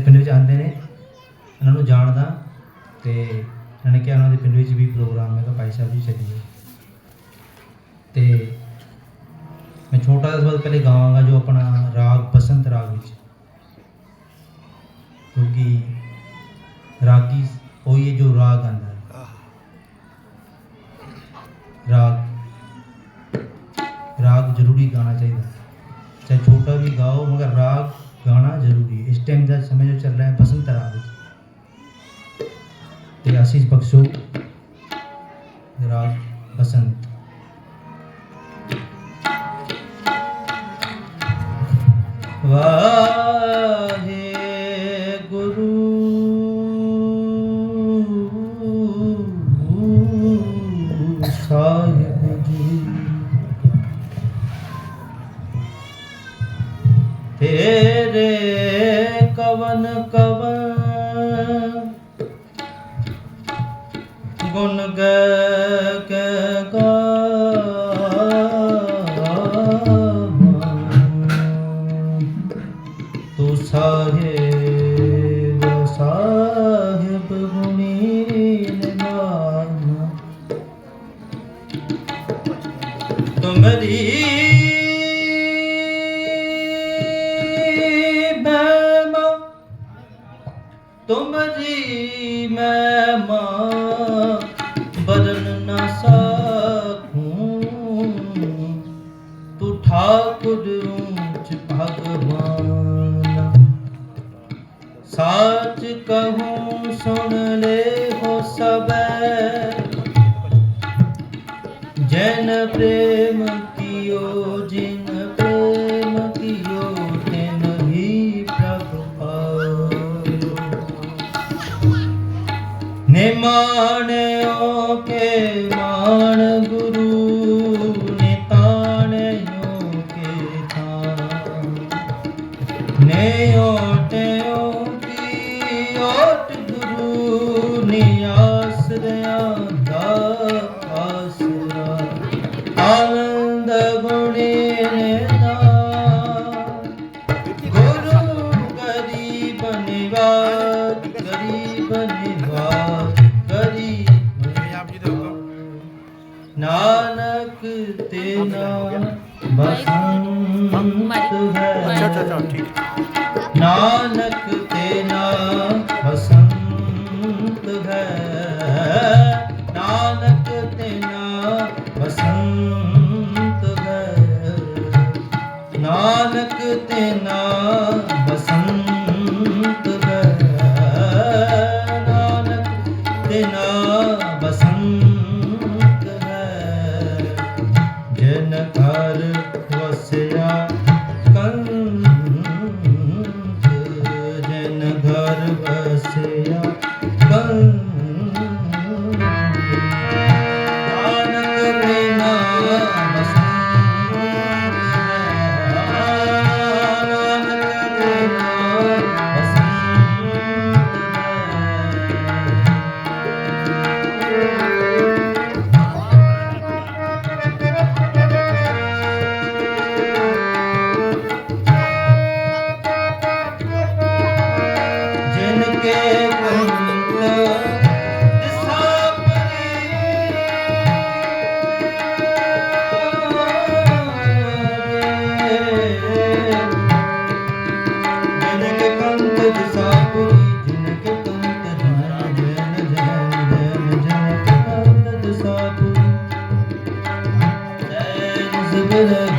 ਦੇ ਪਿੰਡ ਵਿੱਚ ਆਉਂਦੇ ਨੇ ਉਹਨਾਂ ਨੂੰ ਜਾਣਦਾ ਤੇ ਇਹਨਾਂ ਨੇ ਕਿਹਾ ਉਹਨਾਂ ਦੇ ਪਿੰਡ ਵਿੱਚ ਵੀ ਪ੍ਰੋਗਰਾਮ ਹੈਗਾ ਭਾਈ ਸਾਹਿਬ ਜੀ ਚੱਲੀਏ। ਤੇ ਮੈਂ ਛੋਟਾ ਜਿਹਾ ਸਵਾਲ ਪਹਿਲੇ ਗਾਵਾਂਗਾ ਜੋ ਆਪਣਾ ਰਾਗ, ਬਸੰਤ ਰਾਗ ਵਿੱਚ। ਕਿਉਂਕਿ ਰਾਗੀ ਉਹੀ ਹੈ ਜੋ ਰਾਗ ਆਂਦਾ ਰਾਗ ਰਾਗ ਜ਼ਰੂਰੀ ਗਾਣਾ ਚਾਹੀਦਾ। ਚਾਹੇ ਛੋਟਾ ਵੀ ਗਾਓ, ਮਗਰ ਰਾਗ ਜ਼ਰੂਰੀ ਇਸ ਟਾਈਮ ਦਾ ਸਮੇਂ ਜੋ ਚੱਲ ਰਿਹਾ ਹੈ ਬਸੰਤ ਰਾਗ ਤੇ ਆਸ਼ੀਸ਼ ਬਖਸ਼ੋ ਰਾਗ ਬਸੰਤ। ਵਾਹੇ ਗੁਰੂ ਗੁਣ ਗੈ ਕੇ ਤੁਮਰੀ ਮਹਿਮਾ ਬਦਨ ਨਾ ਸਕੂੰ ਤੂੰ ਠਾਕੁਰ ਉੱਚ ਭਗਵਾਨ। ਸਾਚ ਕਹੂੰ ਸੁਣ ਲੈ ਹੋ ਸਬੈ। ਜਨ ਪ੍ਰੇਮ ਨੇ ਮਾਣਿਓ ਕੇ ਮਾਣ ਗੁਰੂ ਨੇ ਤਾਣਿਓ ਕੇ ਤਾਣ ਨੇ ਓਟਿਓ ਕੀ ਓਟ ਗੁਰੂ ਨੇ ਆਸਰਿਆਂ ਨਿਵਾਜ ਆਪ ਜੀ ਦੇ ਹੁਕਮ ਨਾਨਕ ਤੇ ਨਾਮ ਬਸੰਤ ਅੱਛਾ ਅੱਛਾ ਅੱਛਾ ਠੀਕ ਨਾਨਕ ਤੇ ਨਾਮ ਬਸੰਤ ਹੈ। ਨਾਨਕ ਤੇ ਨਾਮ ਤੇ ਬਸੰਤ ਹੈ। ਜਨ ਘਰ ਜੈ